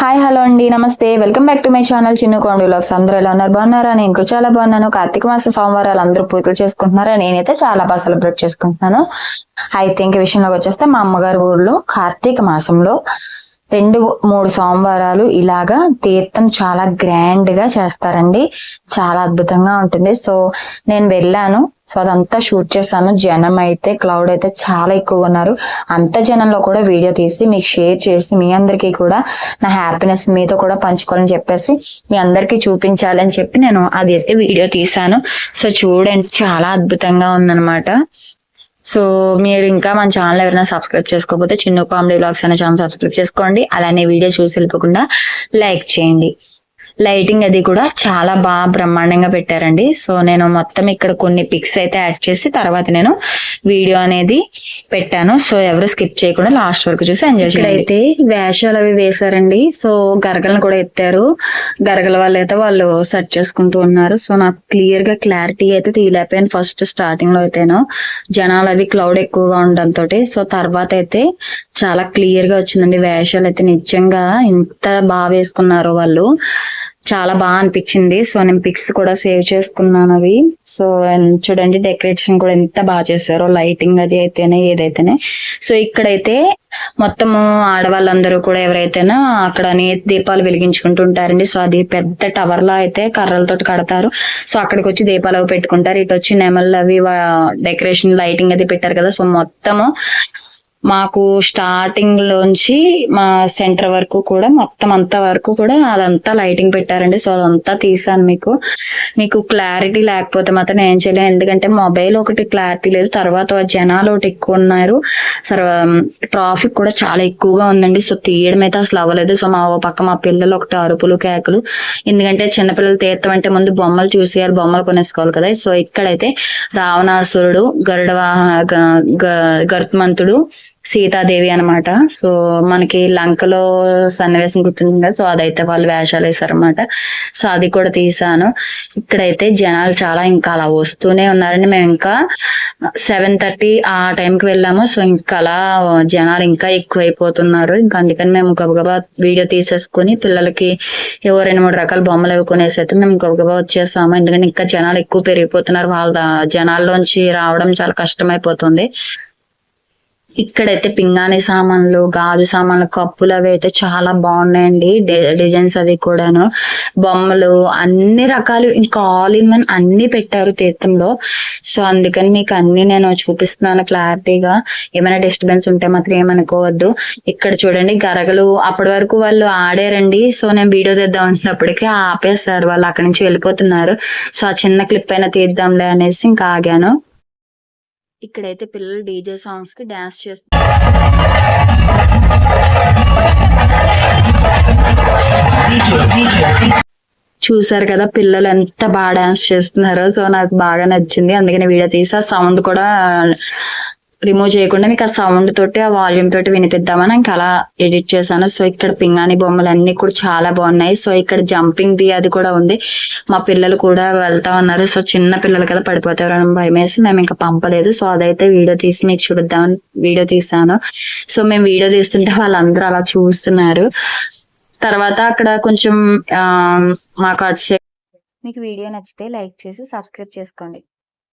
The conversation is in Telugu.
హాయ్ హలో అండి. నమస్తే. Welcome back to my channel చిన్న కొండ అందరూ ఎలా ఉన్నారు? బాగున్నారా? నేను ఇంకా చాలా బాగున్నాను. కార్తీక మాస సోమవారాలు అందరూ పూజలు చేసుకుంటున్నారా? నేనైతే చాలా బాగా సెలబ్రేట్ చేసుకుంటున్నాను. అయితే ఇంక విషయంలోకి వచ్చేస్తే మా అమ్మగారి ఊర్లో కార్తీక మాసంలో రెండు మూడు సోమవారాలు ఇలాగా తీర్థం చాలా గ్రాండ్గా చేస్తారండి. చాలా అద్భుతంగా ఉంటుంది. సో నేను వెళ్ళాను. సో అదంతా షూట్ చేశాను. జనం అయితే క్లౌడ్ అయితే చాలా ఎక్కువగా ఉన్నారు. అంత జనంలో కూడా వీడియో తీసి మీకు షేర్ చేసి మీ అందరికీ కూడా నా హ్యాపీనెస్ మీతో కూడా పంచుకోవాలని చెప్పేసి మీ అందరికీ చూపించాలని చెప్పి నేను అది అయితే వీడియో తీశాను. సో చూడండి చాలా అద్భుతంగా ఉందనమాట సో మీరు ఇంకా మన ఛానల్ ఎవరైనా సబ్స్క్రైబ్ చేసుకోకపోతే చిన్న కామెడీ బ్లాగ్స్ అనే ఛానల్ సబ్స్క్రైబ్ చేసుకోండి. అలానే వీడియో చూసి వెళ్ళిపోకుండా లైక్ చేయండి. లైటింగ్ అది కూడా చాలా బాగా బ్రహ్మాండంగా పెట్టారండి. సో నేను మొత్తం ఇక్కడ కొన్ని పిక్స్ అయితే యాడ్ చేసి తర్వాత నేను వీడియో అనేది పెట్టాను. సో ఎవరు స్కిప్ చేయకుండా లాస్ట్ వరకు చూసి ఎంజాయ్ చేయండి. అయితే వేషాలు అవి వేశారండి. సో గరగలను కూడా ఎత్తారు. గరగల వాళ్ళు అయితే వాళ్ళు సెట్ చేసుకుంటూ ఉన్నారు. సో నాకు క్లియర్గా క్లారిటీ అయితే తీయలేకపోయాను ఫస్ట్ స్టార్టింగ్లో అయితేను. జనాలు అది క్లౌడ్ ఎక్కువగా ఉండడంతో సో తర్వాత అయితే చాలా క్లియర్గా వచ్చిందండి వేషాలు. అయితే నిజంగా ఇంత బాగా వేసుకున్నారు వాళ్ళు. చాలా బాగా అనిపించింది. సో నేను పిక్స్ కూడా సేవ్ చేసుకున్నాను అవి. సో చూడండి డెకరేషన్ కూడా ఎంత బాగా చేశారో. లైటింగ్ అది అయితేనే ఏదైతేనే. సో ఇక్కడైతే మొత్తము ఆడవాళ్ళందరూ కూడా ఎవరైతేనా అక్కడ నేతి దీపాలు వెలిగించుకుంటూ ఉంటారండి. సో అది పెద్ద టవర్లో అయితే కర్రలతోటి కడతారు. సో అక్కడికి వచ్చి దీపాలు పెట్టుకుంటారు. ఇటు వచ్చి నెమళ్ళు అవి డెకరేషన్ లైటింగ్ అది పెట్టారు కదా. సో మొత్తము మాకు స్టార్టింగ్ లోంచి మా సెంటర్ వరకు కూడా మొత్తం అంతా వరకు కూడా అదంతా లైటింగ్ పెట్టారండి. సో అదంతా తీసాను మీకు. మీకు క్లారిటీ లేకపోతే మాత్రం నేను ఏం చేయలేను ఎందుకంటే మొబైల్ ఒకటి క్లారిటీ లేదు. తర్వాత జనాలు ఒకటి ఎక్కువ ఉన్నారు. సర్వ ట్రాఫిక్ కూడా చాలా ఎక్కువగా ఉందండి. సో తీయడం అయితే అసలు అవ్వలేదు. సో మా ఓ పక్క మా పిల్లలు ఒకటి అరుపులు కేకలు. ఎందుకంటే చిన్నపిల్లలు తీర్థం అంటే ముందు బొమ్మలు చూసేయాలి. బొమ్మలు కొనేసుకోవాలి కదా. సో ఇక్కడైతే రావణాసురుడు గరుడ వాహ- గ- గరుత్మంతుడు సీతాదేవి అన్నమాట. సో మనకి లంకలో సన్నివేశం గుర్తుంది కదా సో అదైతే వాళ్ళు వేషాలు వేశారనమాట సో అది కూడా తీసాను. ఇక్కడైతే జనాలు చాలా ఇంకా అలా వస్తూనే ఉన్నారండి. మేము ఇంకా సెవెన్ థర్టీ ఆ టైంకి వెళ్ళాము. సో ఇంకా అలా జనాలు ఇంకా ఎక్కువైపోతున్నారు. ఇంకా అందుకని మేము గబగబా వీడియో తీసేసుకుని పిల్లలకి ఏవో రెండు మూడు రకాల బొమ్మలు అవి కొనేసి అయితే మేము గబగబా వచ్చేసాము. ఎందుకంటే ఇంకా జనాలు ఎక్కువ పెరిగిపోతున్నారు. వాళ్ళ జనాల్లోంచి రావడం చాలా కష్టమైపోతుంది. ఇక్కడైతే పింగాణి సామాన్లు గాజు సామాన్లు కప్పులు అవి అయితే చాలా బాగున్నాయండి. డిజైన్స్ అవి కూడాను. బొమ్మలు అన్ని రకాలు ఇంకా ఆల్ ఇన్ వన్ అన్ని పెట్టారు తీర్థంలో. సో అందుకని మీకు అన్ని నేను చూపిస్తున్నాను క్లారిటీగా. ఏమైనా డిస్టర్బెన్స్ ఉంటే మాత్రం ఏమనుకోవద్దు. ఇక్కడ చూడండి గరగలు అప్పటి వరకు వాళ్ళు ఆడారండి. సో నేను వీడియో తీద్దాం అంటున్నప్పటికీ ఆపేస్తారు వాళ్ళు అక్కడి నుంచి వెళ్ళిపోతున్నారు. సో ఆ చిన్న క్లిప్ అయినా తీద్దాంలే అనేసి ఇంకా ఆగాను. ఇక్కడైతే పిల్లలు డీజే సాంగ్స్కి డాన్స్ చేస్తారు చూసారు కదా పిల్లలు ఎంత బాగా డాన్స్ చేస్తున్నారో. సో నాకు బాగా నచ్చింది. అందుకని వీడియో తీసా. సౌండ్ కూడా రిమూవ్ చేయకుండా మీకు ఆ సౌండ్ తోటి ఆ వాల్యూమ్ తోటి వినిపిద్దామని ఇంకా అలా ఎడిట్ చేశాను. సో ఇక్కడ పింగాణి బొమ్మలు అన్ని కూడా చాలా బాగున్నాయి. సో ఇక్కడ జంపింగ్ ది అది కూడా ఉంది. మా పిల్లలు కూడా వెళ్తా ఉన్నారు. సో చిన్న పిల్లలు కదా పడిపోతారు అని భయం వేసి మేము ఇంకా పంపలేదు. సో అదైతే వీడియో తీసి మీకు చూపిద్దామని వీడియో తీసాను సో మేము వీడియో తీస్తుంటే వాళ్ళందరూ అలా చూస్తున్నారు. తర్వాత అక్కడ కొంచెం మాకు అటు మీకు వీడియో నచ్చితే లైక్ చేసి సబ్స్క్రైబ్ చేసుకోండి.